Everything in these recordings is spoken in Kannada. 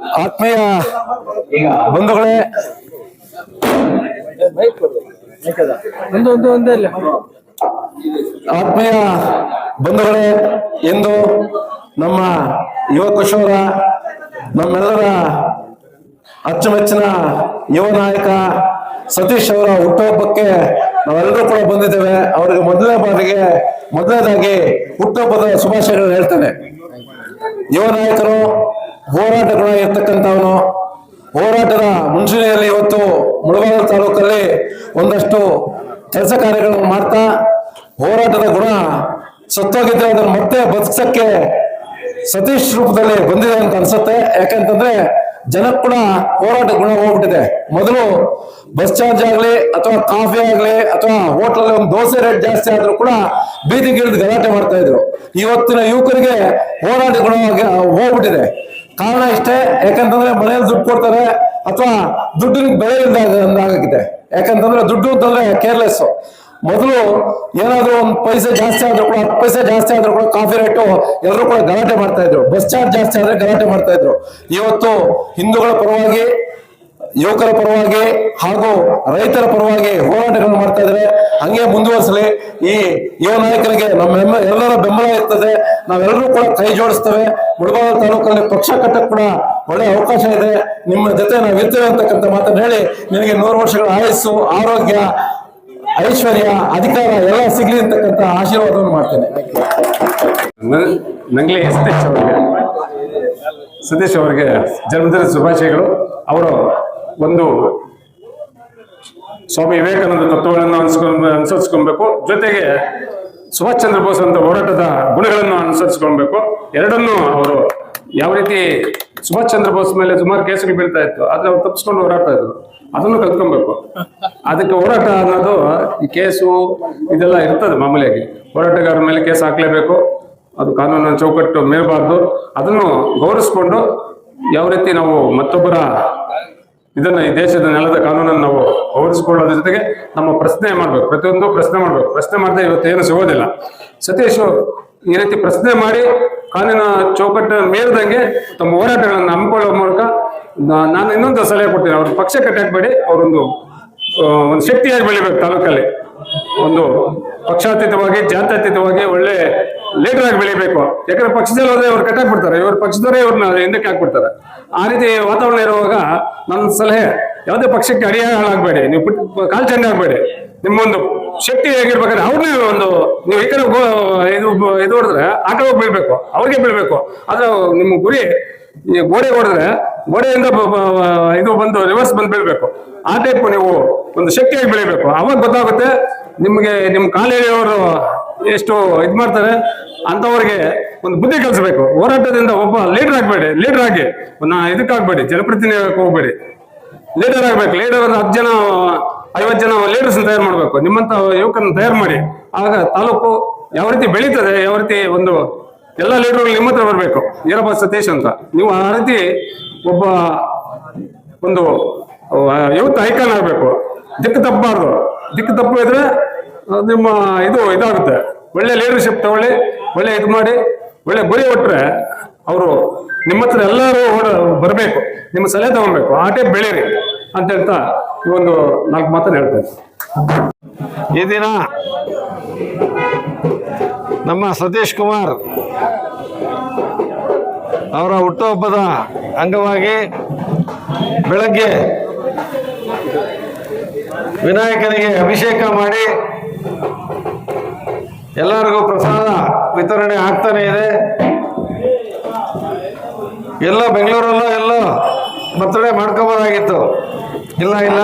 ಆತ್ಮೀಯ ಬಂಧುಗಳೇ. ಆತ್ಮೀಯ ಬಂಧುಗಳೇ ಎಂದು ನಮ್ಮ ಯುವ ಕಿಶೋರ, ನಮ್ಮೆಲ್ಲರ ಅಚ್ಚುಮೆಚ್ಚಿನ ಯುವ ನಾಯಕ ಸತೀಶ್ ಅವರ ಹುಟ್ಟುಹಬ್ಬಕ್ಕೆ ನಾವೆಲ್ಲರೂ ಕೂಡ ಬಂದಿದ್ದೇವೆ. ಅವರಿಗೆ ಮೊದಲನೇ ಬಾರಿಗೆ, ಮೊದಲನೇದಾಗಿ ಹುಟ್ಟುಹಬ್ಬದ ಶುಭಾಶಯಗಳನ್ನು ಹೇಳ್ತೇನೆ. ಯುವ ನಾಯಕರು ಹೋರಾಟ ಗುಣ ಇರ್ತಕ್ಕಂಥವನು. ಹೋರಾಟದ ಮುಂಚೂಣಿಯಲ್ಲಿ ಇವತ್ತು ಮುಳಬಾಗಿಲು ತಾಲೂಕಲ್ಲಿ ಒಂದಷ್ಟು ಕೆಲಸ ಕಾರ್ಯಗಳನ್ನು ಮಾಡ್ತಾ, ಹೋರಾಟದ ಗುಣ ಸತ್ತೋಗಿದ್ರೆ ಅದನ್ನು ಮತ್ತೆ ಬದುಕಕ್ಕೆ ಸತೀಶ್ ರೂಪದಲ್ಲಿ ಬಂದಿದೆ ಅಂತ ಅನ್ಸುತ್ತೆ. ಯಾಕಂತಂದ್ರೆ ಜನಕ್ಕೆ ಕೂಡ ಹೋರಾಟ ಗುಣ ಹೋಗ್ಬಿಟ್ಟಿದೆ. ಮೊದಲು ಬಸ್ ಚಾರ್ಜ್ ಆಗ್ಲಿ ಅಥವಾ ಕಾಫಿ ಆಗ್ಲಿ ಅಥವಾ ಹೋಟ್ಲಲ್ಲಿ ಒಂದು ದೋಸೆ ರೇಟ್ ಜಾಸ್ತಿ ಆದ್ರೂ ಕೂಡ ಬೀದಿಗಿಳಿದು ಗಲಾಟೆ ಮಾಡ್ತಾ ಇದ್ರು. ಇವತ್ತಿನ ಯುವಕರಿಗೆ ಹೋರಾಟ ಗುಣವಾಗಿ ಹೋಗ್ಬಿಟ್ಟಿದೆ. ಕಾರಣ ಇಷ್ಟೇ, ಯಾಕಂತಂದ್ರೆ ಮನೆಯಲ್ಲಿ ದುಡ್ಡು ಕೊಡ್ತಾರೆ ಅಥವಾ ದುಡ್ಡಿನ ಬೆಲೆ ಇಲ್ಲದ ಆಗಿದೆ ಯಾಕಂತಂದ್ರೆ ದುಡ್ಡು ಅಂತಂದ್ರೆ ಕೇರ್ಲೆಸ್ ಮೊದಲು ಏನಾದ್ರು ಒಂದು ಪೈಸೆ ಜಾಸ್ತಿ ಆದ್ರೂ ಕೂಡ, ಹತ್ತು ಪೈಸೆ ಜಾಸ್ತಿ ಆದ್ರೂ ಕೂಡ ಕಾಫಿ ರೇಟು ಎಲ್ಲರೂ ಕೂಡ ಗಲಾಟೆ ಮಾಡ್ತಾ ಇದ್ರು. ಬಸ್ ಚಾರ್ಜ್ ಜಾಸ್ತಿ ಆದ್ರೆ ಗಲಾಟೆ ಮಾಡ್ತಾ ಇದ್ರು. ಇವತ್ತು ಹಿಂದೂಗಳ ಪರವಾಗಿ, ಯುವಕರ ಪರವಾಗಿ ಹಾಗೂ ರೈತರ ಪರವಾಗಿ ಹೋರಾಟಗಳನ್ನು ಮಾಡ್ತಾ ಇದ್ದಾರೆ ಹಂಗೆ ಮುಂದುವರಿಸಲಿ. ಈ ಯುವ ನಾಯಕರಿಗೆ ನಮ್ಮ ಎಲ್ಲರ ಬೆಂಬಲ ಇರ್ತದೆ. ನಾವೆಲ್ಲರೂ ಕೂಡ ಕೈ ಜೋಡಿಸ್ತೇವೆ. ಮುಳಬಾಗಿಲು ತಾಲೂಕಲ್ಲಿ ಪಕ್ಷ ಕಟ್ಟಕ್ಕೆ ಕೂಡ ಒಳ್ಳೆ ಅವಕಾಶ ಇದೆ. ನಿಮ್ಮ ಜೊತೆ ನಾವು ಇರ್ತೇವೆ ಅಂತಕ್ಕಂಥ ಮಾತನ್ನು ಹೇಳಿ ನಿನಗೆ ನೂರು ವರ್ಷಗಳ ಆಯಸ್ಸು, ಆರೋಗ್ಯ, ಐಶ್ವರ್ಯ, ಅಧಿಕಾರ ಎಲ್ಲ ಸಿಗ್ಲಿ ಅಂತಕ್ಕಂಥ ಆಶೀರ್ವಾದವನ್ನು ಮಾಡ್ತೇನೆ. ನಂಗ್ಲೇ ಸತೀಶ್ ಅವರಿಗೆ ಸತೀಶ್ ಅವರಿಗೆ ಜನ್ಮದಿನ ಶುಭಾಶಯಗಳು. ಅವರು ಒಂದು ಸ್ವಾಮಿ ವಿವೇಕಾನಂದ ತತ್ವಗಳನ್ನು ಅನ್ಸ್ಕೊಂಡ್ ಅನುಸರಿಸ್ಕೊಬೇಕು ಜೊತೆಗೆ ಸುಭಾಷ್ ಚಂದ್ರ ಬೋಸ್ ಅಂತ ಹೋರಾಟದ ಗುಣಗಳನ್ನು ಅನುಸರಿಸ್ಕೊಳ್ಬೇಕು. ಎರಡನ್ನೂ ಅವರು ಯಾವ ರೀತಿ ಸುಭಾಷ್ ಚಂದ್ರ ಬೋಸ್ ಮೇಲೆ ಸುಮಾರು ಕೇಸುಗಳು ಬೀಳ್ತಾ ಇತ್ತು, ಆದ್ರೆ ಅವ್ರು ತಪ್ಪಿಸ್ಕೊಂಡು ಹೋರಾಟ ಇದ್ರು. ಅದನ್ನು ಕಲ್ತ್ಕೊಬೇಕು ಅದಕ್ಕೆ ಹೋರಾಟ ಅನ್ನೋದು ಈ ಕೇಸು ಇದೆಲ್ಲ ಇರ್ತದೆ ಮಾಮೂಲಿಯಾಗಿ. ಹೋರಾಟಗಾರರ ಮೇಲೆ ಕೇಸ್ ಹಾಕ್ಲೇಬೇಕು, ಅದು ಕಾನೂನು ಚೌಕಟ್ಟು ಮೇಲ್ಬಾರ್ದು ಅದನ್ನು ಗೌರವಿಸ್ಕೊಂಡು ಯಾವ ರೀತಿ ನಾವು ಮತ್ತೊಬ್ಬರ ಇದನ್ನ ಈ ದೇಶದ ನೆಲದ ಕಾನೂನನ್ನು ನಾವು ಗೌರವಿಸಿಕೊಳ್ಳೋದ್ರ ಜೊತೆಗೆ ನಮ್ಮ ಪ್ರಶ್ನೆ ಮಾಡ್ಬೇಕು. ಪ್ರತಿಯೊಂದು ಪ್ರಶ್ನೆ ಮಾಡ್ಬೇಕು. ಪ್ರಶ್ನೆ ಮಾಡದೆ ಇವತ್ತು ಏನು ಸಿಗೋದಿಲ್ಲ. ಸತೀಶ್ ಈ ರೀತಿ ಪ್ರಶ್ನೆ ಮಾಡಿ ಕಾನೂನ ಚೌಕಟ್ಟ ಮೇಲ್ದಂಗೆ ತಮ್ಮ ಹೋರಾಟಗಳನ್ನು ಹಮ್ಮಿಕೊಳ್ಳುವ ಮೂಲಕ ನಾನು ಇನ್ನೊಂದು ಸಲಹೆ ಕೊಡ್ತೀನಿ. ಅವ್ರ ಪಕ್ಷ ಕಟ್ಟಾಕ್ಬೇಡಿ. ಅವರೊಂದು ಒಂದು ಶಕ್ತಿಯಾಗಿ ಬೆಳಿಬೇಕು ತಾಲೂಕಲ್ಲಿ. ಒಂದು ಪಕ್ಷಾತೀತವಾಗಿ, ಜಾತ್ಯತೀತವಾಗಿ ಒಳ್ಳೆ ಲೀಡರ್ ಆಗಿ ಬೆಳಿಬೇಕು. ಯಾಕಂದ್ರೆ ಪಕ್ಷದಲ್ಲಿ ಹೋದ್ರೆ ಅವ್ರು ಕಟ್ಟಾಕ್ಬಿಡ್ತಾರೆ. ಇವ್ರ ಪಕ್ಷದವರೇ ಇವ್ರನ್ನ ಹಿಂದಕ್ಕೆ ಹಾಕ್ಬಿಡ್ತಾರೆ. ಆ ರೀತಿ ವಾತಾವರಣ ಇರುವಾಗ ನನ್ನ ಸಲಹೆ ಯಾವುದೇ ಪಕ್ಷಕ್ಕೆ ಅಡಿಯಾಳಾಗಬೇಡಿ ನೀವು ಕಾಲ್ ಚಂಡ ಆಗಬೇಡಿ. ನಿಮ್ಮೊಂದು ಶಕ್ತಿ ಹೇಗಿರ್ಬೇಕಾದ್ರೆ ಅವ್ರನ್ನೇ ಒಂದು ನೀವು ಈ ಕಡೆ ಇದು ಇದು ಹೊಡೆದ್ರೆ ಆ ಕಡೆ ಬೀಳ್ಬೇಕು. ಅವ್ರಿಗೆ ಬೀಳ್ಬೇಕು. ಆದ್ರೆ ನಿಮ್ಮ ಗುರಿ ಗೋಡೆ ಹೊಡೆದ್ರೆ ಗೋಡೆಯಿಂದ ಇದು ಬಂದು ರಿವರ್ಸ್ ಬಂದು ಬೀಳ್ಬೇಕು. ಆ ಟೈಪ್ ನೀವು ಒಂದು ಶಕ್ತಿಯಾಗಿ ಬೆಳಿಬೇಕು. ಅವಾಗ ಗೊತ್ತಾಗುತ್ತೆ ನಿಮಗೆ ನಿಮ್ಮ ಕಾಲೇಜಿಯವರು ಎಷ್ಟು ಇದು ಮಾಡ್ತಾರೆ, ಅಂಥವ್ರಿಗೆ ಒಂದು ಬುದ್ಧಿ ಕಲಿಸ್ಬೇಕು. ಹೋರಾಟದಿಂದ ಒಬ್ಬ ಲೀಡರ್ ಆಗಬೇಡಿ ಲೀಡರ್ ಆಗಿ. ನಾ ಇದಕ್ಕಾಗಬೇಡಿ ಜನಪ್ರತಿನಿಧಿ ಹೋಗ್ಬೇಡಿ. ಲೀಡರ್ ಆಗ್ಬೇಕು ಲೀಡರ್ ಹತ್ತು ಜನ, ಐವತ್ತು ಜನ ಲೀಡರ್ಸ್ ತಯಾರು ಮಾಡಬೇಕು. ನಿಮ್ಮಂತ ಯುವಕರನ್ನ ತಯಾರು ಮಾಡಿ. ಆಗ ತಾಲೂಕು ಯಾವ ರೀತಿ ಬೆಳೀತದೆ, ಯಾವ ರೀತಿ ಒಂದು ಎಲ್ಲ ಲೀಡರ್ಗಳು ನಿಮ್ಮ ಹತ್ರ ಬರಬೇಕು. ಈರಪ್ಪ ಸತೀಶ್ ಅಂತ. ನೀವು ಆ ರೀತಿ ಒಬ್ಬ ಒಂದು ಯುವತ್ ಐಕಾನ್ ಆಗಬೇಕು. ದಿಕ್ಕು ತಪ್ಪಬಾರ್ದು. ದಿಕ್ಕು ತಪ್ಪಿದ್ರೆ ನಿಮ್ಮ ಇದು ಇದಾಗುತ್ತೆ. ಒಳ್ಳೆ ಲೀಡರ್ಶಿಪ್ ತಗೊಳ್ಳಿ, ಒಳ್ಳೆ ಇದು ಮಾಡಿ, ಒಳ್ಳೆ ಗುರಿ ಕೊಟ್ರೆ ಅವರು ನಿಮ್ಮ ಹತ್ರ ಎಲ್ಲರೂ ಬರಬೇಕು. ನಿಮ್ಮ ಸಲಹೆ ತಗೊಬೇಕು ಆಟೇ ಬೆಳೀರಿ ಅಂತ ಹೇಳ್ತಾ ಈ ಒಂದು ನಾಲ್ಕು ಮಾತನ್ನು ಹೇಳ್ತೇನೆ ಈ ದಿನ ನಮ್ಮ ಸತೀಶ್ ಕುಮಾರ್ ಅವರ ಹುಟ್ಟುಹಬ್ಬದ ಅಂಗವಾಗಿ ಬೆಳಗ್ಗೆ ವಿನಾಯಕನಿಗೆ ಅಭಿಷೇಕ ಮಾಡಿ ಎಲ್ಲರಿಗೂ ಪ್ರಸಾದ ವಿತರಣೆ ಆಗ್ತಾನೆ ಇದೆ. ಎಲ್ಲ ಬೆಂಗಳೂರಲ್ಲೋ ಎಲ್ಲೋ ಬರ್ತಡೇ ಮಾಡ್ಕೋಬೋದಾಗಿತ್ತು. ಇಲ್ಲ ಇಲ್ಲ.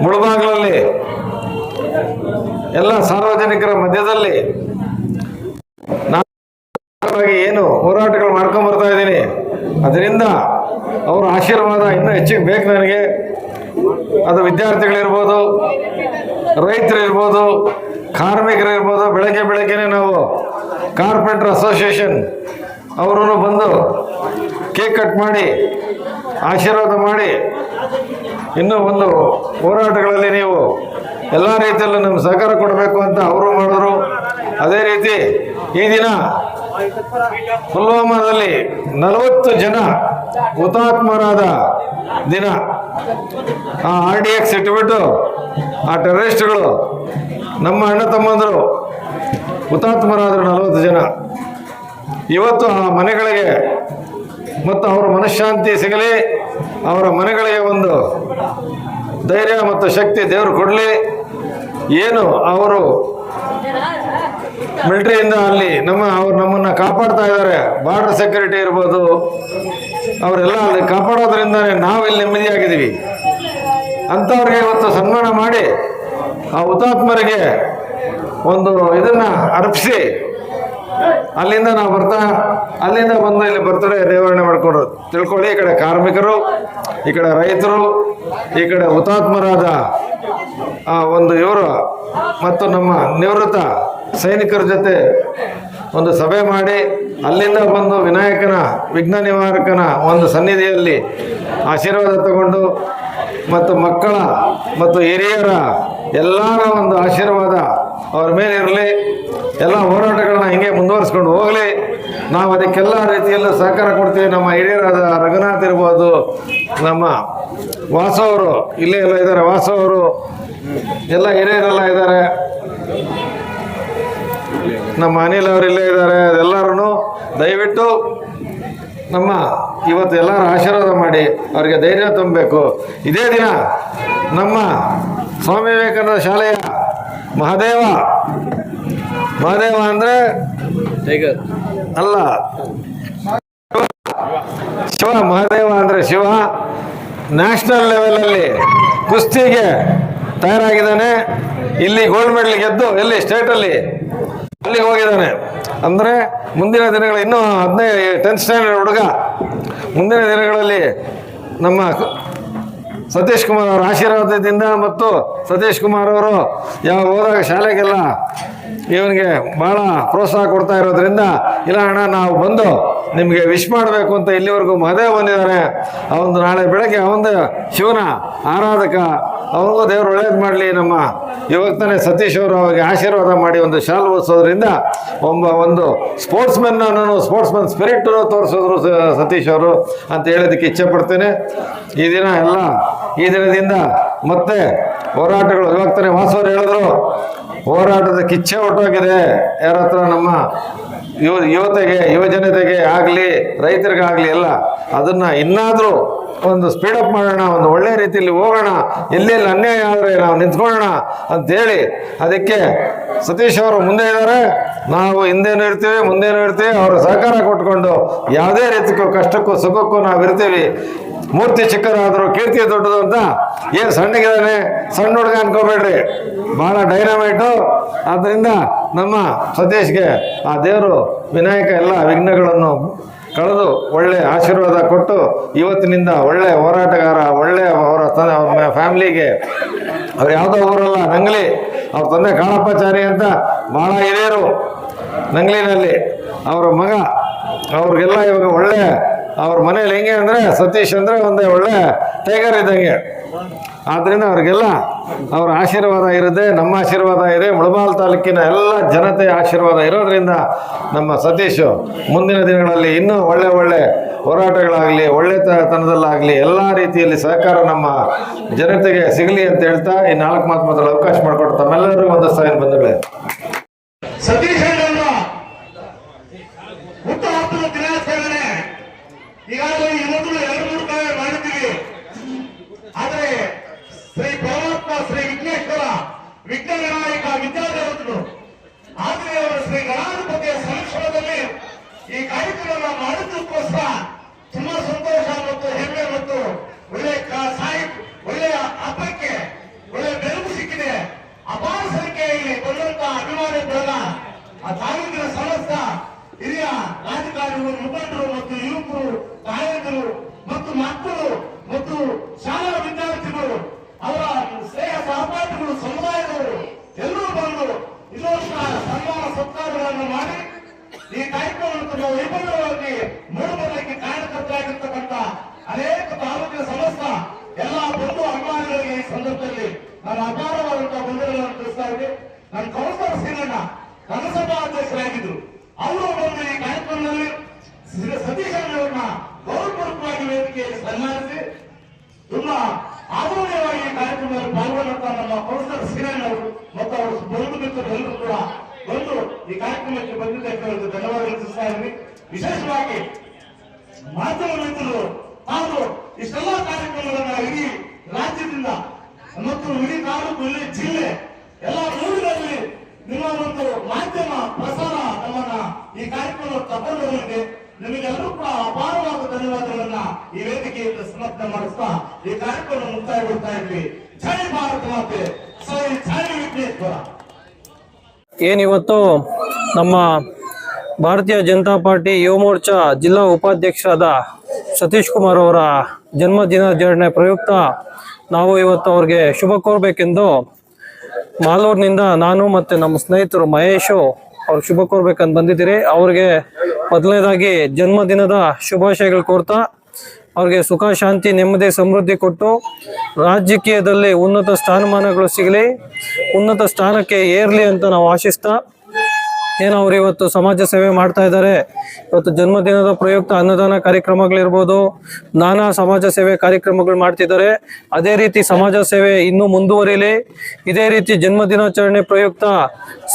ಮುಳಬಾಗ್ಲಲ್ಲಿ. ಎಲ್ಲ ಸಾರ್ವಜನಿಕರ ಮಧ್ಯದಲ್ಲಿ. ನಾನು ಏನು ಹೋರಾಟಗಳು ಮಾಡ್ಕೊಂಬರ್ತಾ ಇದ್ದೀನಿ. ಅದರಿಂದ ಅವರ ಆಶೀರ್ವಾದ ಇನ್ನೂ ಹೆಚ್ಚಿಗೆ ಬೇಕು ನನಗೆ. ಅದು ವಿದ್ಯಾರ್ಥಿಗಳಿರ್ಬೋದು, ರೈತರಿರ್ಬೋದು, ಕಾರ್ಮಿಕರಿರ್ಬೋದು, ಬೆಳಗ್ಗೆ ಬೆಳಗ್ಗೆನೆ ನಾವು ಕಾರ್ಪೆಂಟ್ರ್ ಅಸೋಸಿಯೇಷನ್ ಅವರು ಬಂದು ಕೇಕ್ ಕಟ್ ಮಾಡಿ, ಆಶೀರ್ವಾದ ಮಾಡಿ ಇನ್ನೂ ಒಂದು ಹೋರಾಟಗಳಲ್ಲಿ ನೀವು ಎಲ್ಲ ರೀತಿಯಲ್ಲೂ ನಮ್ಗೆ ಸಹಕಾರ ಕೊಡಬೇಕು ಅಂತ ಅವರು ಮಾಡಿದ್ರು. ಅದೇ ರೀತಿ ಈ ದಿನ ಪುಲ್ವಾಮಾದಲ್ಲಿ ನಲವತ್ತು ಜನ ಹುತಾತ್ಮರಾದ ದಿನ. ಆ ಆರ್ ಡಿ ಎಕ್ಸ್ ಇಟ್ಬಿಟ್ಟು ಆ ಟೆರರಿಸ್ಟ್ಗಳು ನಮ್ಮ ಅಣ್ಣ ತಮ್ಮಂದರು, ಹುತಾತ್ಮರಾದರು ನಲವತ್ತು ಜನ. ಇವತ್ತು ಆ ಮನೆಗಳಿಗೆ ಮತ್ತು ಅವರ ಮನಃಶಾಂತಿ ಸಿಗಲಿ, ಅವರ ಮನೆಗಳಿಗೆ ಒಂದು ಧೈರ್ಯ ಮತ್ತು ಶಕ್ತಿ ದೇವರು ಕೊಡಲಿ. ಏನು ಅವರು ಮಿಲಿಟರಿಯಿಂದ ಅಲ್ಲಿ ನಮ್ಮ ಅವ್ರು ನಮ್ಮನ್ನು ಕಾಪಾಡ್ತಾ ಇದ್ದಾರೆ. ಬಾರ್ಡರ್ ಸೆಕ್ಯೂರಿಟಿ ಇರ್ಬೋದು. ಅವರೆಲ್ಲ ಅಲ್ಲಿ ಕಾಪಾಡೋದ್ರಿಂದನೇ ನಾವು ಇಲ್ಲಿ ನೆಮ್ಮದಿಯಾಗಿದ್ದೀವಿ. ಅಂಥವ್ರಿಗೆ ಇವತ್ತು ಸನ್ಮಾನ ಮಾಡಿ ಆ ಹುತಾತ್ಮರಿಗೆ ಒಂದು ಇದನ್ನ ಅರ್ಪಿಸಿ. ಅಲ್ಲಿಂದ ನಾವು ಬರ್ತಾ, ಅಲ್ಲಿಂದ ಬಂದು ಇಲ್ಲಿ ಬರ್ತಾರೆ ನಿರ್ವಹಣೆ ಮಾಡಿಕೊಂಡ್ರು ತಿಳ್ಕೊಳ್ಳಿ. ಈ ಕಡೆ ಕಾರ್ಮಿಕರು, ಈ ಕಡೆ ರೈತರು, ಈ ಕಡೆ ಹುತಾತ್ಮರಾದ ಒಂದು ಇವರು ಮತ್ತು ನಮ್ಮ ನಿವೃತ್ತ ಸೈನಿಕರ ಜೊತೆ ಒಂದು ಸಭೆ ಮಾಡಿ ಅಲ್ಲಿಂದ ಬಂದು ವಿನಾಯಕನ, ವಿಘ್ನ ನಿವಾರಕನ ಒಂದು ಸನ್ನಿಧಿಯಲ್ಲಿ ಆಶೀರ್ವಾದ ತಗೊಂಡು ಮತ್ತು ಮಕ್ಕಳ ಮತ್ತು ಹಿರಿಯರ ಎಲ್ಲರ ಒಂದು ಆಶೀರ್ವಾದ ಅವ್ರ ಮೇಲೆ ಇರಲಿ. ಎಲ್ಲ ಹೋರಾಟಗಳನ್ನ ಹಿಂಗೆ ಮುಂದುವರಿಸ್ಕೊಂಡು ಹೋಗಲಿ. ನಾವು ಅದಕ್ಕೆಲ್ಲ ರೀತಿಯಲ್ಲೂ ಸಹಕಾರ ಕೊಡ್ತೀವಿ. ನಮ್ಮ ಹಿರಿಯರಾದ ರಘುನಾಥ್ ಇರ್ಬೋದು, ನಮ್ಮ ವಾಸವರು, ಇಲ್ಲೇ ಎಲ್ಲ ಇದ್ದಾರೆ. ವಾಸವರು, ಎಲ್ಲ ಹಿರಿಯರೆಲ್ಲ ಇದ್ದಾರೆ. ನಮ್ಮ ಅನಿಲ್ ಅವರು ಇಲ್ಲೇ ಇದ್ದಾರೆ ಅದೆಲ್ಲರೂ ದಯವಿಟ್ಟು ನಮ್ಮ ಇವತ್ತು ಎಲ್ಲರ ಆಶೀರ್ವಾದ ಮಾಡಿ ಅವರಿಗೆ ಧೈರ್ಯ ತುಂಬಬೇಕು. ಇದೇ ದಿನ ನಮ್ಮ ಸ್ವಾಮಿ ವಿವೇಕಾನಂದ ಶಾಲೆಯ ಮಹಾದೇವ. ಮಹಾದೇವ ಅಂದರೆ ಟೈಗರ್. ಅಲ್ಲ ಶಿವ ಮಹಾದೇವ ಅಂದರೆ ಶಿವ. ನ್ಯಾಷನಲ್ ಲೆವೆಲಲ್ಲಿ ಕುಸ್ತಿಗೆ ತಯಾರಾಗಿದ್ದಾನೆ. ಇಲ್ಲಿ ಗೋಲ್ಡ್ ಮೆಡಲ್ ಗೆದ್ದು ಎಲ್ಲಿ ಸ್ಟೇಟಲ್ಲಿ ಅಲ್ಲಿಗೆ ಹೋಗಿದ್ದಾನೆ? ಅಂದರೆ ಮುಂದಿನ ದಿನಗಳ ಇನ್ನೂ ಹದಿನೈದು ಟೆಂತ್ ಸ್ಟ್ಯಾಂಡರ್ಡ್ ಹುಡುಗ. ಮುಂದಿನ ದಿನಗಳಲ್ಲಿ ನಮ್ಮ ಸತೀಶ್ ಕುಮಾರ್ ಅವರ ಆಶೀರ್ವಾದದಿಂದ ಮತ್ತು ಸತೀಶ್ ಕುಮಾರ್ ಅವರು ಯಾವ ಹೋದಾಗ ಶಾಲೆಗೆಲ್ಲ ಇವನಿಗೆ ಭಾಳ ಪ್ರೋತ್ಸಾಹ ಕೊಡ್ತಾ ಇರೋದ್ರಿಂದ, ಇಲ್ಲ ಅಣ್ಣ, ನಾವು ಬಂದು ನಿಮಗೆ ವಿಶ್ ಮಾಡಬೇಕು ಅಂತ ಇಲ್ಲಿವರೆಗೂ ಮದೇ ಬಂದಿದ್ದಾರೆ. ಅವನು ನಾಳೆ ಬೆಳಗ್ಗೆ ಅವನ ಶಿವನ ಆರಾಧಕ ಅವನಿಗೂ ದೇವರು ಒಳ್ಳೇದು ಮಾಡಲಿ ನಮ್ಮ ಯುವಕನೇ ಸತೀಶ್ ಅವರು ಅವರಿಗೆ ಆಶೀರ್ವಾದ ಮಾಡಿ ಒಂದು ಶಾಲ್ ಓದಿಸೋದ್ರಿಂದ ಒಬ್ಬ ಒಂದು ಸ್ಪೋರ್ಟ್ಸ್ ನಾನು ಸ್ಪೋರ್ಟ್ಸ್ ಮೆನ್ ಸ್ಪಿರಿಟ್ ತೋರಿಸಿದ್ರು ಸತೀಶ್ ಅವರು ಅಂತ ಹೇಳೋದಕ್ಕೆ ಇಚ್ಛೆ ಪಡ್ತೇನೆ. ಈ ದಿನ ಎಲ್ಲ, ಈ ದಿನದಿಂದ ಮತ್ತೆ ಹೋರಾಟಗಳು ಇವಾಗ ತಾನೇ ವಾಸವರು ಹೇಳಿದ್ರು, ಹೋರಾಟದ ಕಿಚ್ಚೆ ಹೊಟ್ಟೋಗಿದೆ ಯಾರ ಹತ್ರ ನಮ್ಮ ಯುವ, ಯುವತೆಗೆ ಯುವಜನತೆಗೆ ಆಗಲಿ, ರೈತರಿಗಾಗಲಿ ಎಲ್ಲ ಅದನ್ನ ಇನ್ನಾದರೂ ಒಂದು ಸ್ಪೀಡಪ್ ಮಾಡೋಣ, ಒಂದು ಒಳ್ಳೆ ರೀತಿಯಲ್ಲಿ ಹೋಗೋಣ ಎಲ್ಲೆಲ್ಲಿ ಅನ್ಯಾಯ ಆದರೆ ನಾವು ನಿಂತ್ಕೊಳ್ಳೋಣ ಅಂತೇಳಿ ಅದಕ್ಕೆ ಸತೀಶ್ ಅವರು ಮುಂದೆ ಇದ್ದಾರೆ. ನಾವು ಹಿಂದೇನು ಇರ್ತೀವಿ ಮುಂದೇನು ಇರ್ತೀವಿ ಅವರ ಸಹಕಾರ ಕೊಟ್ಕೊಂಡು ಯಾವುದೇ ರೀತಿಗೂ ಕಷ್ಟಕ್ಕೂ ಸುಖಕ್ಕೂ ನಾವು ಇರ್ತೀವಿ ಮೂರ್ತಿ ಚಿಕ್ಕದಾದ್ರು ಕೀರ್ತಿ ದೊಡ್ಡದು ಅಂತ ಏನು ಸಣ್ಣಗಿದ್ದಾನೆ, ಸಣ್ಣ ಹುಡುಗ ಅನ್ಕೋಬೇಡ್ರಿ. ಬಹಳ ಡೈನಮೈಟು ಆದ್ದರಿಂದ ನಮ್ಮ ಸತೀಶ್ಗೆ ಆ ದೇವರು ವಿನಾಯಕ ಎಲ್ಲ ವಿಘ್ನಗಳನ್ನು ಕಳೆದು ಒಳ್ಳೆ ಆಶೀರ್ವಾದ ಕೊಟ್ಟು ಇವತ್ತಿನಿಂದ ಒಳ್ಳೆ ಹೋರಾಟಗಾರ, ಒಳ್ಳೆ ಅವರ ತಂದೆ ಅವ್ರ ಫ್ಯಾಮ್ಲಿಗೆ. ಅವ್ರು ಯಾವುದೋ ಊರಲ್ಲ, ನಂಗ್ಲಿ. ಅವ್ರ ತಂದೆ ಕಾಳಪ್ಪಾಚಾರಿ ಅಂತ ಭಾಳ ಹಿರಿಯರು ನಂಗ್ಲಿನಲ್ಲಿ. ಅವರ ಮಗ ಅವ್ರಿಗೆಲ್ಲ ಇವಾಗ ಒಳ್ಳೆ ಅವ್ರ ಮನೇಲಿ ಹೆಂಗೆ ಅಂದರೆ ಸತೀಶ್ ಅಂದರೆ ಒಂದೇ ಒಳ್ಳೆ ಟೈಗರ್ ಇದ್ದಂಗೆ. ಆದ್ದರಿಂದ ಅವ್ರಿಗೆಲ್ಲ ಅವರ ಆಶೀರ್ವಾದ ಇರುತ್ತೆ, ನಮ್ಮ ಆಶೀರ್ವಾದ ಇದೆ, ಮುಳಬಾಲ್ ತಾಲೂಕಿನ ಎಲ್ಲ ಜನತೆಯ ಆಶೀರ್ವಾದ ಇರೋದ್ರಿಂದ ನಮ್ಮ ಸತೀಶು ಮುಂದಿನ ದಿನಗಳಲ್ಲಿ ಇನ್ನೂ ಒಳ್ಳೆ ಒಳ್ಳೆ ಹೋರಾಟಗಳಾಗಲಿ ಒಳ್ಳೆತನದಲ್ಲಾಗಲಿ ಎಲ್ಲ ರೀತಿಯಲ್ಲಿ ಸಹಕಾರ ನಮ್ಮ ಜನತೆಗೆ ಸಿಗಲಿ ಅಂತ ಹೇಳ್ತಾ ಈ ನಾಲ್ಕು ಮಾತು ಮಾತಾಡಲು ಅವಕಾಶ ಮಾಡಿಕೊಟ್ಟು ತಮ್ಮೆಲ್ಲರಿಗೂ ಒಂದು ಸಾವಿರ ಬಂಧುಗಳೇ ಸತೀಶ್ ಅಣ್ಣನ ಹುಟ್ಟುಹಬ್ಬದ ದಿನಾಚರಣೆ ಈಗಾಗಲೇ ಈ ಮೊದಲು ಎರಡು ಮೂರು ಕಡೆ ಮಾಡಿದ್ದೀವಿ ಆದರೆ ಶ್ರೀ ಪರಮಾತ್ಮ ಶ್ರೀ ವಿಘ್ನೇಶ್ವರ ವಿಘ್ನ ವಿನಾಯಕ ವಿದ್ಯಾದೇವತರು ಆಂಜನೇಯವರ ಶ್ರೀ ಗಣಾಧಿಪತಿಯ ಸಂರಕ್ಷಣದಲ್ಲಿ ಈ ಕಾರ್ಯಕ್ರಮ ಮಾಡುವುದಕ್ಕೋಸ್ಕರ ತುಂಬಾ ಸಂತೋಷ ಮತ್ತು ಹೆಮ್ಮೆ ಮತ್ತು ಒಳ್ಳೆ ಕ- ಸಾಹಿಬ್ ಒಳ್ಳೆಯ ಹಬ್ಬಕ್ಕೆ ಒಳ್ಳೆ ಬೆಳಕು ಸಿಕ್ಕಿದೆ ಅಪಾರ ಸಂಖ್ಯೆಯಲ್ಲಿ ಬಂದಂತ ಅಭಿಮಾನಿ ಬಳಗ ಆ ತಾಲೂಕಿನ ಸಮಸ್ತ ಹಿರಿಯ ರಾಜಕಾರಣಿಗಳು ಮುಖಂಡರು ಮತ್ತು ಯುವಕರು ತಾಯಂದಿರು ಮತ್ತು ಮಕ್ಕಳು ಮತ್ತು ಶಾಲಾ ವಿದ್ಯಾರ್ಥಿಗಳು ಅವರ ಸ್ನೇಹ ಸಹಪಾಠಿಗಳು ಸಮುದಾಯದವರು ಎಲ್ಲರೂ ಬಂದು ಇದೋಸ್ಕರ ಸನ್ಮಾನ ಸತ್ಕಾರಗಳನ್ನು ಮಾಡಿ ಈ ಕಾರ್ಯಕ್ರಮವನ್ನು ತುಂಬಾ ವೈಭವವಾಗಿ ಮೂಡುವುದಕ್ಕೆ ಕಾರಣಕರ್ತರಾಗಿರ್ತಕ್ಕಂಥ ಅನೇಕ ತಾಲೂಕಿನ ಸಮಸ್ತ ಎಲ್ಲ ಬಂಧು ಅಭಿಮಾನಿಗಳಿಗೆ ಈ ಸಂದರ್ಭದಲ್ಲಿ ನಾನು ಅಪಾರವಾದಂತಹ ಬಂಧುಗಳನ್ನು ತಿಳಿಸ್ತಾ ಇದ್ದೆ ನನ್ನ ಕೌನ್ಸಿಲರ್ ಸೀನಣ್ಣ ನಗರಸಭಾ ಅಧ್ಯಕ್ಷರಾಗಿದ್ರು ಅವರು ಬಂದು ಈ ಕಾರ್ಯಕ್ರಮದಲ್ಲಿ ಶ್ರೀ ಸತೀಶ್ ಅವರನ್ನ ಗೌರವಪೂರ್ವಕವಾಗಿ ಸನ್ಮಾನಿಸಿ ತುಂಬಾ ಆದರಣೀಯವಾಗಿ ಈ ಕಾರ್ಯಕ್ರಮದಲ್ಲಿ ಪಾಲ್ಗೊಂಡಂತ ನಮ್ಮ ಕೌನ್ಸಿಲರ್ ಶ್ರೀರಾಮ್ ಅವರು ಮತ್ತು ಅವರ ಬಂಧು ಮಿತ್ರರು ಎಲ್ಲರೂ ಕೂಡ ಬಂದು ಈ ಕಾರ್ಯಕ್ರಮಕ್ಕೆ ಬಂದಿದ್ದಕ್ಕೆ ಒಂದು ಧನ್ಯವಾದ ತಿಳಿಸ್ತಾ ಇದ್ದೀನಿ ವಿಶೇಷವಾಗಿ ಮಾಧ್ಯಮ ಮಿತ್ರರು ಹಾಗೂ ಇಷ್ಟೆಲ್ಲ ಕಾರ್ಯಕ್ರಮಗಳನ್ನ ಇಡೀ ರಾಜ್ಯದಿಂದ ಮತ್ತು ಇಡೀ ತಾಲೂಕು, ಇಡೀ ಜಿಲ್ಲೆ, ಎಲ್ಲ ಊರುಗಳಲ್ಲಿ ನಿಮ್ಮ ಒಂದು ಮಾಧ್ಯಮ ಪ್ರಸಾರ ನಮ್ಮನ್ನ ಈ ಕಾರ್ಯಕ್ರಮ ತಗೊಂಡು ಹೋಗಲಿದೆ ನಿಮಗೆಲ್ಲರೂ ಕೂಡ ಅಪಾರವಾದ ಧನ್ಯವಾದಗಳನ್ನ ಈ ವೇದಿಕೆಯಿಂದ ಸಮರ್ಪಣೆ ಮಾಡಿಸ್ತಾ ಈ ಕಾರ್ಯಕ್ರಮ ಮುಕ್ತಾಯಗೊಳ್ತಾ ಇದ್ವಿ ಜೈ ಭಾರತ ಮಾತೆ. ಸೈ, ಜೈ ವಿಘ್ನೇಶ್ವರ. ಏನಿವತ್ತು ನಮ್ಮ ಭಾರತೀಯ ಜನತಾ ಪಾರ್ಟಿ ಯುವ ಮೋರ್ಚಾ ಜಿಲ್ಲಾ ಉಪಾಧ್ಯಕ್ಷರಾದ ಸತೀಶ್ ಕುಮಾರ್ ಅವರ ಜನ್ಮ ದಿನಾಚರಣೆ ಪ್ರಯುಕ್ತ ನಾವು ಇವತ್ತು ಅವ್ರಿಗೆ ಶುಭ ಕೋರ್ಬೇಕೆಂದು ಮಾಲೂರಿನಿಂದ ನಾನು ಮತ್ತು ನಮ್ಮ ಸ್ನೇಹಿತರು ಮಹೇಶು ಅವ್ರಿಗೆ ಶುಭ ಕೋರ್ಬೇಕಂತ ಬಂದಿದ್ದೀರಿ. ಅವ್ರಿಗೆ ಮೊದಲನೇದಾಗಿ ಜನ್ಮದಿನದ ಶುಭಾಶಯಗಳು ಕೋರ್ತಾ ಅವ್ರಿಗೆ ಸುಖ, ಶಾಂತಿ, ನೆಮ್ಮದಿ, ಸಮೃದ್ಧಿ ಕೊಟ್ಟು ರಾಜಕೀಯದಲ್ಲಿ ಉನ್ನತ ಸ್ಥಾನಮಾನಗಳು ಸಿಗಲಿ. ಉನ್ನತ ಸ್ಥಾನಕ್ಕೆ ಏರಲಿ ಅಂತ ನಾವು ಆಶಿಸ್ತಾ ಏನು ಅವ್ರು ಇವತ್ತು ಸಮಾಜ ಸೇವೆ ಮಾಡ್ತಾ ಇದ್ದಾರೆ. ಇವತ್ತು ಜನ್ಮದಿನದ ಪ್ರಯುಕ್ತ ಅನ್ನದಾನ ಕಾರ್ಯಕ್ರಮಗಳಿರ್ಬೋದು, ನಾನಾ ಸಮಾಜ ಸೇವೆ ಕಾರ್ಯಕ್ರಮಗಳು ಮಾಡ್ತಿದ್ದಾರೆ. ಅದೇ ರೀತಿ ಸಮಾಜ ಸೇವೆ ಇನ್ನೂ ಮುಂದುವರಿಲಿ. ಇದೇ ರೀತಿ ಜನ್ಮದಿನಾಚರಣೆ ಪ್ರಯುಕ್ತ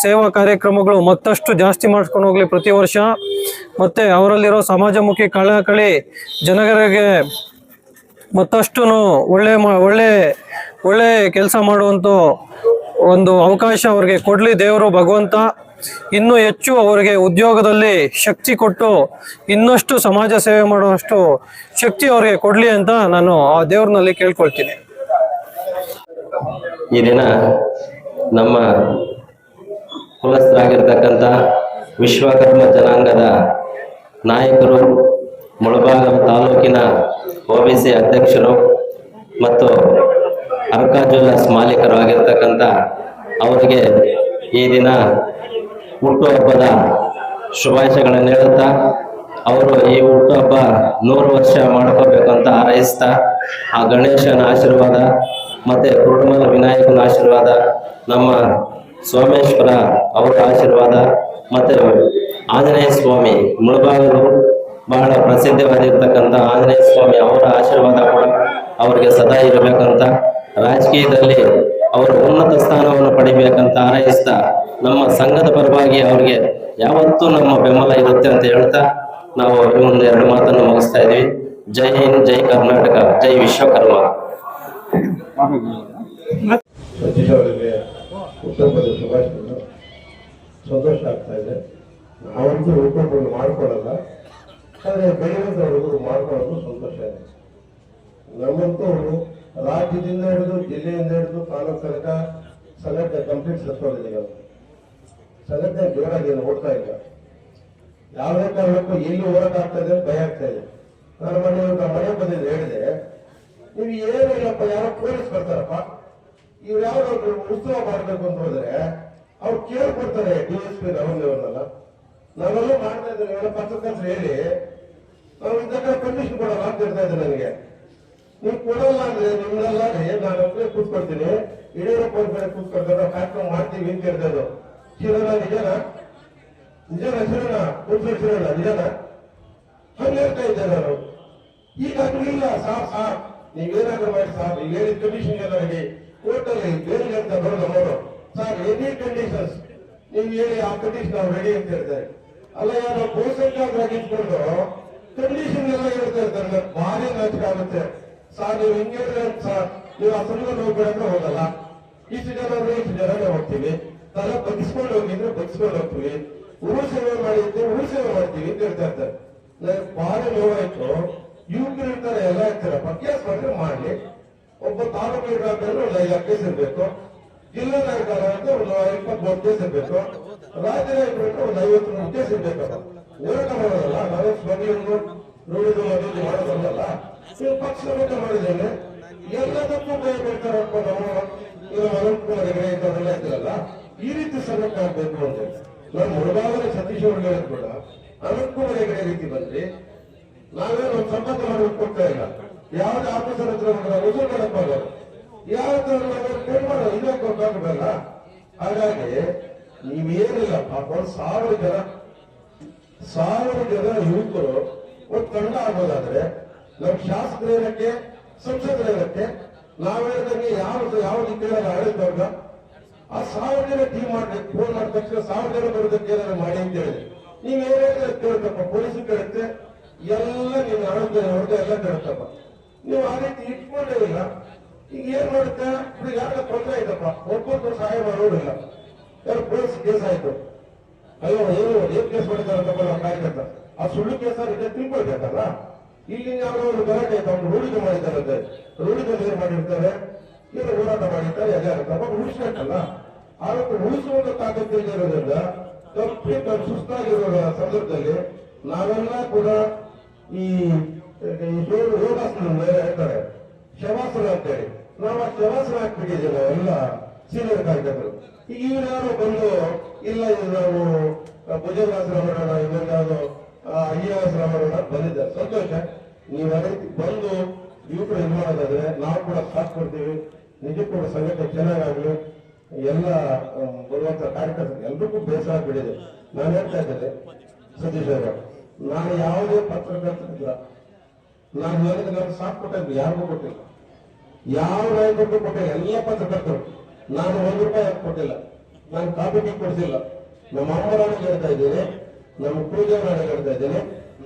ಸೇವಾ ಕಾರ್ಯಕ್ರಮಗಳು ಮತ್ತಷ್ಟು ಜಾಸ್ತಿ ಮಾಡ್ಕೊಂಡು ಹೋಗ್ಲಿ ಪ್ರತಿ ವರ್ಷ. ಮತ್ತೆ ಅವರಲ್ಲಿರೋ ಸಮಾಜಮುಖಿ ಕಳಕಳಿ ಜನಗರಿಗೆ ಮತ್ತಷ್ಟು ಒಳ್ಳೆ ಒಳ್ಳೆ ಒಳ್ಳೆ ಕೆಲಸ ಮಾಡುವಂಥ ಒಂದು ಅವಕಾಶ ಅವ್ರಿಗೆ ಕೊಡಲಿ ದೇವರು ಭಗವಂತ. ಇನ್ನೂ ಹೆಚ್ಚು ಅವರಿಗೆ ಉದ್ಯೋಗದಲ್ಲಿ ಶಕ್ತಿ ಕೊಟ್ಟು ಇನ್ನಷ್ಟು ಸಮಾಜ ಸೇವೆ ಮಾಡುವಷ್ಟು ಶಕ್ತಿ ಅವರಿಗೆ ಕೊಡಲಿ ಅಂತ ನಾನು ಆ ದೇವ್ರನಲ್ಲಿ ಕೇಳ್ಕೊಳ್ತೀನಿ. ಈ ದಿನ ನಮ್ಮ ಕುಲಸ್ಥರಾಗಿರ್ತಕ್ಕಂಥ ವಿಶ್ವಕರ್ಮ ಜನಾಂಗದ ನಾಯಕರು, ಮುಳಬಾಗ ತಾಲೂಕಿನ ಒ ಬಿ ಸಿ ಅಧ್ಯಕ್ಷರು ಮತ್ತು ಅರ್ಕಾಜುಲ್ಲಾಸ್ ಮಾಲೀಕರು ಆಗಿರ್ತಕ್ಕಂಥ ಅವರಿಗೆ ಈ ದಿನ ಹುಟ್ಟುಹಬ್ಬದ ಶುಭಾಶಯಗಳನ್ನು ಹೇಳುತ್ತಾ, ಅವರು ಈ ಹುಟ್ಟುಹಬ್ಬ ನೂರು ವರ್ಷ ಮಾಡ್ಕೋಬೇಕು ಅಂತ ಹಾರೈಸ್ತಾ, ಆ ಗಣೇಶನ ಆಶೀರ್ವಾದ ಮತ್ತೆ ಕುರುಡಮಲ ವಿನಾಯಕನ ಆಶೀರ್ವಾದ, ನಮ್ಮ ಸೋಮೇಶ್ವರ ಅವರ ಆಶೀರ್ವಾದ, ಮತ್ತೆ ಆಂಜನೇಯ ಸ್ವಾಮಿ ಮುಳಬಾಗಲು ಬಹಳ ಪ್ರಸಿದ್ಧವಾಗಿರ್ತಕ್ಕಂಥ ಆಂಜನೇಯ ಸ್ವಾಮಿ ಅವರ ಆಶೀರ್ವಾದ ಕೂಡ ಅವರಿಗೆ ಸದಾ ಇರಬೇಕಂತ ರಾಜಕೀಯದಲ್ಲಿ ಅವರು ಉನ್ನತ ಸ್ಥಾನವನ್ನು ಪಡಿಬೇಕಂತ ಹಾರೈಸ್ತಾ ನಮ್ಮ ಸಂಘದ ಪರವಾಗಿ ಅವರಿಗೆ ಯಾವತ್ತೂ ನಮ್ಮ ಬೆಂಬಲ ಇರುತ್ತೆ ಅಂತ ಹೇಳ್ತಾ ನಾವು ಒಂದು ಎರಡು ಮಾತನ್ನು ಮುಗಿಸ್ತಾ ಇದೀವಿ ಜೈ ಹಿಂದ್, ಜೈ ಕರ್ನಾಟಕ, ಜೈ ವಿಶ್ವಕರ್ಮ. ಮಾಡ್ಕೊಳ್ಳಲ್ಲ. ಆದರೆ ಬೆಳೆಯೋದವ್ರಿಗೂ ಮಾಡ್ಕೊಳ್ಳೋದು ಸಂತೋಷ ಇದೆ. ನಮ್ಮಂತೂ ರಾಜ್ಯದಿಂದ ಹಿಡಿದು ಜಿಲ್ಲೆಯಿಂದ ಹಿಡಿದು ತಾಲೂಕು ತನಕ ಸಲಹೆ ಕಂಪ್ಲೀಟ್ ಸತ್ತೋಗಿದೆ ಸಂಘಟನೆ ಜೋರಾಗಿ ಓಡ್ತಾ ಇಲ್ಲ. ಯಾವುದೇ ಕಾರಣಕ್ಕೂ ಎಲ್ಲಿ ಹೋರಾಟ ಆಗ್ತಾ ಇದೆ ಭಯ ಆಗ್ತಾ ಇದೆ. ನಾನು ಮೊನ್ನೆ ಒಂದು ಮನೆ ಬಂದಿದ್ದು ಹೇಳಿದೆ, ನೀವು ಏನಿಲ್ಲಪ್ಪ ಯಾರೋ ಪೊಲೀಸ್ ಬರ್ತಾರಪ್ಪ. ಇವ್ರು ಯಾರು ಉತ್ಸವ ಮಾಡ್ಬೇಕು ಅಂತ ಹೋದ್ರೆ ಅವ್ರು ಕೇಳ್ಕೊಡ್ತಾರೆ ಡಿ ಎಸ್ ಪಿ ರವಣ್ಣವ್ರನ್ನೆಲ್ಲ ನಾವೆಲ್ಲ ಮಾಡ್ತಾ ಇದ್ದಾರೆ ಪತ್ರಕರ್ತರು ಹೇಳಿ, ನಾವು ಇದಕ್ಕೆ ಪರ್ಮಿಷನ್ ಕೂಡ ಅಂತ ಹೇಳ್ತಾ ಇದ್ದಾರೆ ನನಗೆ. ನೀವು ಕೊಡಲ್ಲ ಅಂದ್ರೆ ನಿಮ್ನೆಲ್ಲ ನಾನು ಕೂತ್ಕೊಳ್ತೀನಿ. ಯಡಿಯೂರಪ್ಪ ಅವ್ರ ಮೇಲೆ ಕೂತ್ಕೊಳ್ತಾರೆ ಕಾರ್ಯಕ್ರಮ ಮಾಡ್ತೀವಿ ಅಂತ ಹೇಳ್ತಾ ಶಿವನ ನಿಜನ? ನಿಜನ ಶಿರೋಣ ಕೂತ್ಕೊಳ್ಳಿ ಶಿವನ ನಿಜನ? ಹಂಗೆ ಹೇಳ್ತಾ ಇದ್ದೆ ನಾನು. ಈಗ ಇಲ್ಲ, ಸಾರ್ ಸಾರ್. ನೀವೇನಾದ್ರೂ ಮಾಡಿ ಸಾರ್, ನೀವು ಹೇಳಿದ ಕಂಡೀಷನ್ ಎಲ್ಲ ಹೇಳಿ ಕೋರ್ಟ್ ಅಲ್ಲಿ ಬೇರೆ ಅಂತ ಬರೋದು ನೋಡು ಸಾರ್ ಎನಿ ಕಂಡೀಷನ್ಸ್ ನೀವು ಹೇಳಿ ಆ ಕಂಡೀಷನ್ ನಾವು ರೆಡಿ ಅಂತ ಹೇಳ್ತಾರೆ ಅಲ್ಲ, ಯಾರು ಇಟ್ಕೊಂಡು ಕಂಡೀಷನ್ ಎಲ್ಲ ಹೇಳ್ತಾ ಇರ್ತಾರೆ ಭಾರಿ ನಾಚಿಕೆ ಆಗುತ್ತೆ. ಸಾರ್, ನೀವು ಹಿಂಗೆ ಹೇಳಿದ್ರೆ ಸಾರ್? ನೀವು ಆ ಸಂಘ ಹೋಗ್ಬೇಡಂದ್ರೆ ಹೋಗಲ್ಲ. ಇಷ್ಟು ಜನ ಅಂದ್ರೆ ಇಷ್ಟು ಜನನೇ ಹೋಗ್ತೀವಿ. ತಲೆ ಹೋಗಿ ಹೋಗಿದ್ರೆ ಬಗ್ಸ್ಕೊಂಡು ಹೋಗ್ತೀವಿ. ಊರು ಸೇವೆ ಮಾಡಿದ್ರೆ ಊರು ಸೇವೆ ಮಾಡ್ತೀವಿ ಅಂತ ಹೇಳ್ತಾ ಇರ್ತಾರೆ. ನನಗೆ ಭಾರಿ ನೋವಾಯ್ತು ಯುವಕರು ಇರ್ತಾರೆ, ಎಲ್ಲ ಇರ್ತಾರಪ್ಪ ಕೇಸ್ ಬಂದ್ರೆ ಮಾಡ್ಲಿ. ಒಬ್ಬ ತಾಲೂಕು ಇರ್ಬೇಕಾದ್ರೆ ಒಂದು ಐದು ಕೇಸ್ ಇರಬೇಕು. ಜಿಲ್ಲಾ ನಾಯಕರ ಅಂತ ಒಂದು ಇಪ್ಪತ್ಮೂರು ಕೇಸ್ ಇರಬೇಕು. ರಾಜ್ಯ ನಾಯಕರು ಒಂದು ಐವತ್ತು ಮೂರು ಕೇಸ್ ಇರ್ಬೇಕಪ್ಪ ಹೋರಾಟ ಮಾಡೋದಲ್ಲ ನಾವು ಸ್ಮಗ್ಲಿಂಗು ನೋಡಿದ್ರು ಮಾಡೋದಲ್ಲ ನೀವು ಪಕ್ಷವನ್ನು ಮಾಡಿದ್ದೇನೆ ಎಲ್ಲದಕ್ಕೂ ಭಯ ಬೀಳ್ತಾರಪ್ಪ ನಾವು ಈಗ ಅನಂತ್ ಹೆಗಡೆ ಅಂತ ಇದ್ರಲ್ಲ ಈ ರೀತಿ ಸಂಘಟನೆ ಆಗ್ಬೇಕು ಅಂತ ನಮ್ಮ ಮುಳುಗಾವರೆ ಸತೀಶ್ ಅವ್ರಿಗೆ ಹೇಳೋದು ಕೂಡ ಅನಂತ್ ಹೆಗಡೆ ರೀತಿ ಬಂದ್ರೆ. ನಾವೇನು ಒಂದು ಸಂಬಂಧ ಮಾಡೋದು ಕೊಡ್ತಾ ಇಲ್ಲ. ಯಾವ್ದು ಆಫೀಸರ್ ಹತ್ರ ಹೋದ್ರೆ ವಸೂಲ್ ಮಾಡಕ್ ಹೋಗೋರು ಯಾವ ತರ ಮಾಡೋ ಇದಕ್ಕೆ ಹೋಗಬೇಕಲ್ಲ ಹಾಗಾಗಿ ನೀವೇನಿಲ್ಲ, ಪಾಪ ಸಾವಿರ ಜನ ಸಾವಿರ ಜನ ಯುವಕರು, ಒಂದು ತಂಡ ಆಗೋದಾದ್ರೆ ನಮ್ ಶಾಸಕರ ಇರಕ್ಕೆ ಸಂಸದರ ಇರಕ್ಕೆ ನಾವು ಹೇಳಿದಂಗೆ ಯಾವ ಯಾವ ದಿಕ್ಕಿನಲ್ಲಿ ಆಡಳಿತ ವರ್ಗ, ಆ ಸಾವಿರ ಟೀಮ್ ಮಾಡ್ಬೇಕು, ಫೋನ್ ಮಾಡಿದ ತಕ್ಷಣ ಸಾವಿರ ಬರೋದಕ್ಕೆ ಏನಾದ್ರು ಮಾಡಿ ಅಂತ ಹೇಳಿ. ನೀವ್ ಕೇಳ್ತಪ್ಪ ಪೊಲೀಸ್ ಕೇಳುತ್ತೆ, ಎಲ್ಲ ನೀವು ಆಡಳಿತ ಹೊರಗೆ ಎಲ್ಲ ಕೇಳುತ್ತಪ್ಪ. ನೀವು ಆ ರೀತಿ ಇಟ್ಕೊಂಡೇ ಇಲ್ಲ ಈಗ ಏನ್ ಮಾಡುತ್ತೆ? ಇವ್ರಿಗೆ ಯಾರ ತೊಂದರೆ ಆಯ್ತಪ್ಪ ಒಬ್ಬೊಬ್ಬರು ಸಹಾಯ ಮಾಡೋದಿಲ್ಲ. ಯಾರು ಪೊಲೀಸ್ ಕೇಸ್ ಆಯ್ತು. ಅಯ್ಯೋ, ಏನು, ಏನ್ ಕೇಸ್ ಮಾಡಿದಾರಂತಪ್ಪ ನಮ್ಮ ಕಾರ್ಯಕರ್ತ? ಆ ಸುಳ್ಳು ಕೇಸ್ ಇದೆ ತಿಳ್ಕೊಳ್ಬೇಕಲ್ಲ? ಇಲ್ಲಿ ಯಾವುದೋ ಗಲಾಟೆ ತಮ್ಮ ಅವ್ನು ಮಾಡಿದ್ದಾರೆ. ರೂಢಿಗೆ ಏನ್ ಮಾಡಿರ್ತಾರೆ, ಏನು ಹೋರಾಟ ಮಾಡಿರ್ತಾರೆ ಎಲ್ಲ ತಮ್ಮ ಉಳಿಸ್ಬೇಕಲ್ಲ? ಆವತ್ತು ಉಳಿಸುವಂತ ತಾಕತ್ತು ಇರೋದ್ರಿಂದ ತಪ್ಪಿ ತಪ್ಪು ಸುಸ್ತಾಗಿರೋ ಸಂದರ್ಭದಲ್ಲಿ ನಾವೆಲ್ಲ ಕೂಡ ಈ ಈ ಯೋಗ- ಯೋಗಾಸನ ಹೇಳ್ತಾರೆ. ಶವಾಸನ ಅಂತೇಳಿ. ನಾವು ಆ ಶವಾಸನ ಹಾಕ್ಬಿಟ್ಟಿದ್ದೇವೆ, ಎಲ್ಲ ಸೀನಿಯರ್ ಕಾರ್ಯಕರ್ತರು. ಈಗ ಇವ್ರು ಯಾರು ಬಂದು, ಇಲ್ಲ ಇದು ನಾವು ಭುಜಂಗಾಸನ ಮಾಡೋಣ ಇನ್ನೊಂದು ಮಾಡೋಣ ಅಂತ ಬಂದಿದ್ದಾರೆ ಸಂತೋಷ. ನೀವು ರೀತಿ ಬಂದು, ನೀವು ಇದು ಮಾಡೋದಾದ್ರೆ ನಾವು ಕೂಡ ಸಾಥ್ ಕೊಡ್ತೀವಿ. ನಿಜಕ್ಕೂ ಕೂಡ ಸಂಘಟನೆ ಚೆನ್ನಾಗಾಗ್ಲಿ. ಎಲ್ಲ ಬರುವಂತ ಕಾರ್ಯಕರ್ತರು ಎಲ್ರಿಗೂ ಬೇಸರ ಬಿಡಿದೆ ನಾನು ಹೇಳ್ತಾ ಇದ್ದೇನೆ, ಸತೀಶ್ ಅವರು, ನಾನು ಯಾವುದೇ ಪತ್ರಕರ್ತರ ನಾನು ಹೇಳಿದ ನಾನು ಸಾಥ್ ಕೊಟ್ಟಿದ್ದೆ ಯಾರಿಗೂ ಕೊಟ್ಟಿಲ್ಲ. ಯಾವ ನಾಯಕರಿಗೂ ಕೊಟ್ಟಿಲ್ಲ. ಎಲ್ಲ ಪತ್ರಕರ್ತರು. ನಾನು ಒಂದು ರೂಪಾಯಿ ಕೊಟ್ಟಿಲ್ಲ? ನಾನು ಕಾಪಿ ಕೊಡಿಸಿಲ್ಲ. ನಮ್ಮ ಅಮ್ಮರಾಣಿಗೆ ಹೇಳ್ತಾ ಇದ್ದೇನೆ ನಮ್ಮ ಪೂಜೆ ಮಾಡಿ ಹೇಳ್ತಾ ಇದ್ದೇನೆ.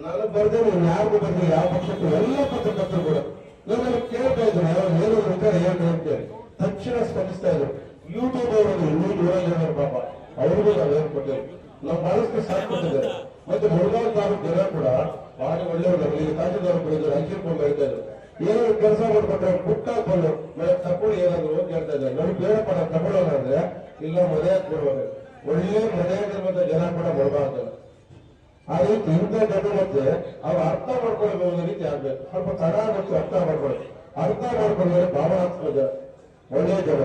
ನಾನು ಬರ್ದೆ ನೀವು ಯಾರಿಗೂ ಬರ್ದಿಲ್ಲ ಯಾವ ಪಕ್ಷಕ್ಕೂ ಎಲ್ಲ ಪತ್ರಕರ್ತರು ಕೂಡ. ನನ್ನನ್ನು ಕೇಳ್ತಾ ಇದ್ರು ಯಾವಾಗ ಏನು ಬೇಕಾದ್ರೆ ಏನು ಅಂತೇಳಿ ತಕ್ಷಣ ಸ್ಪಂದಿಸ್ತಾ ಇದ್ರು. ಯೂಟ್ಯೂಬ್ ಅವರು ಇನ್ನೂ ದೂರ ಪಾಪ. ಅವ್ರಿಗೂ ನಾವು ಕೊಟ್ಟಿಲ್ಲ ನಾವು ಬಹಳಷ್ಟು ಸಾಥ್ ಕೊಟ್ಟಿದ್ದಾರೆ. ಮತ್ತೆ ಮುಳುಗಾಲ ತಾಲೂಕು ಜನ ಕೂಡ ಬಹಳ ಒಳ್ಳೆಯವರು. ಇಲ್ಲಿ ತಹಸೀಲ್ದಾರ್ ಬಂದಿದ್ರು ಹಂಚಿಕೊಂಡು ಹೇಳ್ತಾ ಇದ್ರು ಏನಾದ್ರು ಕೆಲಸ ಮಾಡ್ಕೊಟ್ರೆ ಬುಕ್ ಹಾಕೊಂಡು ಮೇಲೆ ತಕೊಂಡು ಏನಾದ್ರು ಹೋಗಿ ಹೇಳ್ತಾ ಇದ್ದಾರೆ. ನಮ್ಗೆ ಬೇರೆ ನಾವು ತಗೊಳ್ಳೋಣ ಅಂದ್ರೆ ಇಲ್ಲ ಮದುವೆ ಕೊಡುವಾಗ ಒಳ್ಳೆ ಮನೆಯಾಗಿರುವಂತ ಜನ ಕೂಡ ಮುಳುಗಾಗ್ತಾರೆ ಆ ಹಿಂದೆ ಇಂಥ ಮತ್ತೆ ಅವ್ರು ಅರ್ಥ ಮಾಡ್ಕೊಳ್ಳೋ ರೀತಿ ಆಗ್ಬೇಕು. ಸ್ವಲ್ಪ ತಡ ಮತ್ತು ಅರ್ಥ ಮಾಡ್ಕೊಳ್ಳಿ. ಅರ್ಥ ಮಾಡ್ಕೊಳ್ಳೋದ್ರೆ ಭಾವನಾತ್ಮಕ ಒಳ್ಳೆಯ ಜನ.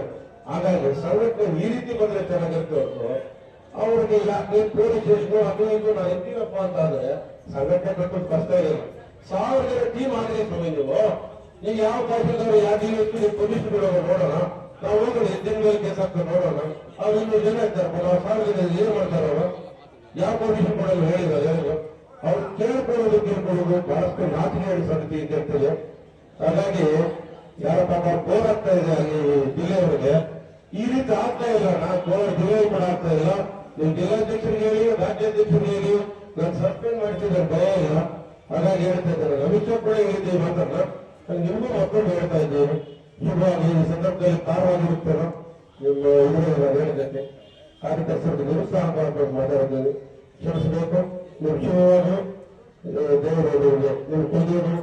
ಹಾಗಾಗಿ ಸರ್ವಜ್ಞ ಈ ರೀತಿ ಬಂದ್ರೆ ಚೆನ್ನಾಗಿರುತ್ತೆ ಹೊರತು ಅವ್ರಿಗೆ ಯಾಕೆ ಪೊಲೀಸ್ ಸ್ಟೇಷನ್ ಅದು ಇದು ನಾ ಎತ್ತೀನಪ್ಪ ಅಂತ ಆದ್ರೆ ಕಟ್ಟೋದು ಕಷ್ಟ ಇಲ್ಲ ಸಾವಿರ ಜನ ಟೀಮ್ ಆಗಿದೆ ಸ್ವಾಮಿ ನೀವು. ನೀವು ಯಾವ ತಹಸೀಲ್ದಾರ್ ಯಾವ ನೀವು ಪೊಲೀಸ್ ಬಿಡೋರು ನೋಡೋಣ. ನಾವು ಹೋಗೋಣ ಕೇಸ್ ಹಾಕ್ತಾರೆ ನೋಡೋಣ. ಅವ್ರು ಇನ್ನೂರು ಜನ ಇರ್ತಾರೆ ಸಾವಿರ ಜನ ಏನ್ ಮಾಡ್ತಾರೆ ಅವರು? ಯಾವ ಹೇಳಿದ್ರು ಯಾರಿಗೂ ಅವ್ರು ಕೇಳ್ಕೊಳ್ಳೋದು ಕೇಳ್ಕೊಳ್ಳೋದು ಬಹಳಷ್ಟು ನಾಚಿಕೆ ಸಮಿತಿ ಅಂತ ಇರ್ತದೆ ಹಾಗಾಗಿ ಯಾರ ಪಾಪ ಬೋರಾಗ್ತಾ ಇದೆ ಅಲ್ಲಿ ಜಿಲ್ಲೆಯವರಿಗೆ ಈ ರೀತಿ ಆಗ್ತಾ ಇಲ್ಲ. ನಾನು ಕೋಲಾರ ಜಿಲ್ಲೆ ಕೂಡ ಆಗ್ತಾ ಇಲ್ಲ. ನೀವು ಜಿಲ್ಲಾಧ್ಯಕ್ಷರಿಗೆ ಹೇಳಿ, ರಾಜ್ಯಾಧ್ಯಕ್ಷರಿಗೆ ಹೇಳಿ, ನಾನು ಸಸ್ಪೆಂಡ್ ಮಾಡ್ತಿದ್ದಾರೆ, ಭಯ ಇಲ್ಲ. ಹಾಗಾಗಿ ಹೇಳ್ತಾ ಇದ್ದಾರೆ. ರಮೇಶ್ ಕೂಡ ಹೇಳಿದ್ದೀವಿ ಮಾತನ್ನ. ನಾನು ನಿಮಗೂ ಮಕ್ಕಳು ಹೇಳ್ತಾ ನೀವು ಶುಭವಾಗಿ ಈ ಸಂದರ್ಭದಲ್ಲಿ ಕಾರವಾಗಿರುತ್ತೇನೋ ನಿಮ್ಮ ಇದರಲ್ಲಿ ಕಾರ್ಯಕರ್ತರಿಗೆ ನಿರುತ್ಸಾಹ ಮಾಡಬೇಕು ಮಾತಾಡಿದ್ದೇನೆ ಕ್ಷಮಿಸಬೇಕು. ನೀವು ಶಿವವಾಗಿ ದೇವರಿಗೆ ನೀವು ಕುಡಿಯೋದು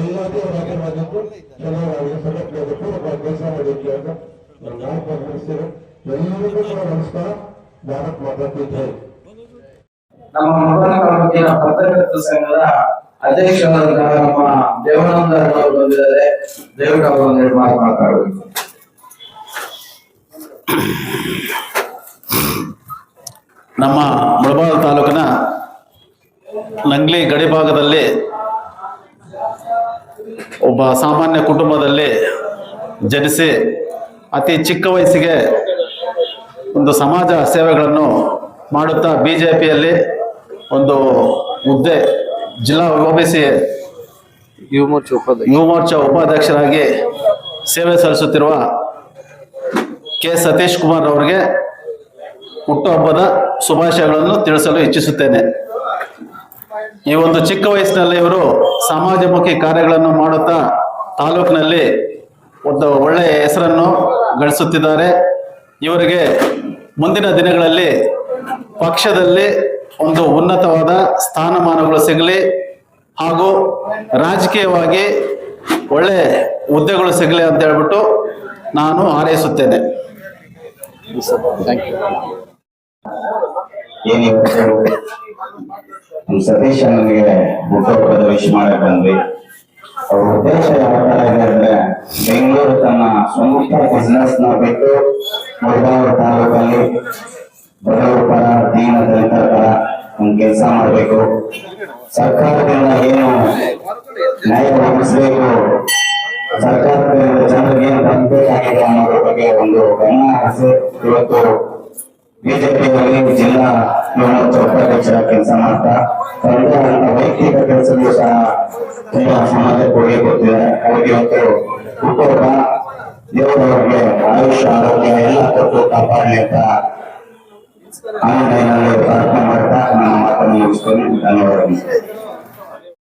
ಎಲ್ಲ ದೇವರ ಆಶೀರ್ವಾದಕ್ಕೂ ಚೆನ್ನಾಗಿ ಸಂಘಟನೆಗೆ ಪೂರ್ವಕವಾಗಿ ಕೆಲಸ ಮಾಡಿದ್ವಿ ಅಂತ ನಾನು ನಾಲ್ಕು ಎಲ್ಲರಿಗೂ ಕೂಡ ನಮಸ್ಕಾರ. ಭಾರತ್ ಮಾತಾ ಕಿ ಜೈ. ನಮ್ಮ ಮೊದಲ ತಾಲೂಕಿನ ಪತ್ರಕರ್ತ ಸಂಘದ ಅಧ್ಯಕ್ಷರಾದಂತಹ ನಮ್ಮ ದೇವಾನಂದ ಅವರು ಬಂದಿದ್ದಾರೆ. ದಯವಿಟ್ಟು ಅವರು ನಿರ್ಮಾಣ ಮಾತಾಡಬೇಕು ನಮ್ಮ ಮುಳಬಾಗ ತಾಲೂಕಿನ ನಂಗ್ಲಿ ಗಡಿ ಭಾಗದಲ್ಲಿ ಒಬ್ಬ ಸಾಮಾನ್ಯ ಕುಟುಂಬದಲ್ಲಿ ಜನಿಸಿ ಅತಿ ಚಿಕ್ಕ ವಯಸ್ಸಿಗೆ ಒಂದು ಸಮಾಜ ಸೇವೆಗಳನ್ನು ಮಾಡುತ್ತಾ ಬಿ ಜೆ ಪಿಯಲ್ಲಿ ಒಂದು ಹುದ್ದೆ ಜಿಲ್ಲಾ O B C Yuva Morcha ಉಪಾಧ್ಯಕ್ಷರಾಗಿ ಸೇವೆ ಸಲ್ಲಿಸುತ್ತಿರುವ ಕೆ ಸತೀಶ್ ಕುಮಾರ್ ಅವರಿಗೆ ಹುಟ್ಟುಹಬ್ಬದ ಶುಭಾಶಯಗಳನ್ನು ತಿಳಿಸಲು ಇಚ್ಛಿಸುತ್ತೇನೆ. ಈ ಒಂದು ಚಿಕ್ಕ ವಯಸ್ಸಿನಲ್ಲಿ ಇವರು ಸಮಾಜಮುಖಿ ಕಾರ್ಯಗಳನ್ನು ಮಾಡುತ್ತಾ ತಾಲೂಕಿನಲ್ಲಿ ಒಂದು ಒಳ್ಳೆಯ ಹೆಸರನ್ನು ಗಳಿಸುತ್ತಿದ್ದಾರೆ. ಇವರಿಗೆ ಮುಂದಿನ ದಿನಗಳಲ್ಲಿ ಪಕ್ಷದಲ್ಲಿ ಒಂದು ಉನ್ನತವಾದ ಸ್ಥಾನಮಾನಗಳು ಸಿಗಲಿ ಹಾಗೂ ರಾಜಕೀಯವಾಗಿ ಒಳ್ಳೆ ಹುದ್ದೆಗಳು ಸಿಗಲಿ ಅಂತ ಹೇಳ್ಬಿಟ್ಟು ನಾನು ಹಾರೈಸುತ್ತೇನೆ. ಏನಿವತ್ತು ನಮ್ಮ ಸತೀಶ್ ಅಣ್ಣನಿಗೆ ಹುಟ್ಟುಹಬ್ಬದ ವಿಶ್ ಮಾಡಕ್ ಬಂದ್ವಿ. ಅವ್ರ ಉದ್ದೇಶ ಯಾವ ತರ ಇದೆ ಅಂದ್ರೆ ಬೆಂಗಳೂರು ತನ್ನ ಸ್ವಂತ ಬಿಸ್ನೆಸ್ನ ಬಿಟ್ಟು ಮುಳಬಾಗಿಲು ತಾಲೂಕಲ್ಲಿ ಬಡವರ ದೀನ ದಲಿತರ ಒಂದು ಕೆಲಸ ಮಾಡಬೇಕು. ಸರ್ಕಾರದಿಂದ ಏನು ನ್ಯಾಯ ಒದಗಿಸ್ಬೇಕು, ಸರ್ಕಾರದಿಂದ ಜನರಿಗೆ ಏನು ತಲುಪಬೇಕಾಗಿದೆ ಅನ್ನೋದ್ರ ಬಗ್ಗೆ ಒಂದು ಗಮನ ಹರಿಸಿ ಇವತ್ತು ಬಿಜೆಪಿಯಲ್ಲಿ ಜಿಲ್ಲಾ ಮಾನವತ್ವ ಉಪಾಧ್ಯಕ್ಷರ ಕೆಲಸ ಮಾಡ್ತಾ ತಂದೆ ಅಂತ ವೈಯಕ್ತಿಕ ಕೆಲಸಕ್ಕೂ ಸಹ ತುಂಬಾ ಸಮಾಜಕ್ಕೆ ಕೊಡುಗೆ ಕೊಟ್ಟಿದ್ದಾರೆ ಅವರಿಗೆ ಇವತ್ತು ಕುಟುಂಬ ದೇವರವರಿಗೆ ಆಯುಷ್ಯ ಆರೋಗ್ಯ ಎಲ್ಲ ಕೊಟ್ಟು ಕಾಪಾಡಲಿ ಅಂತ ಆನಂದ ಪ್ರಾರ್ಥನೆ ಮಾಡ್ತಾ, ನನ್ನ ಮಾತನ್ನು ಮುಗಿಸ್ಕೊಂಡು ಧನ್ಯವಾದಗಳು.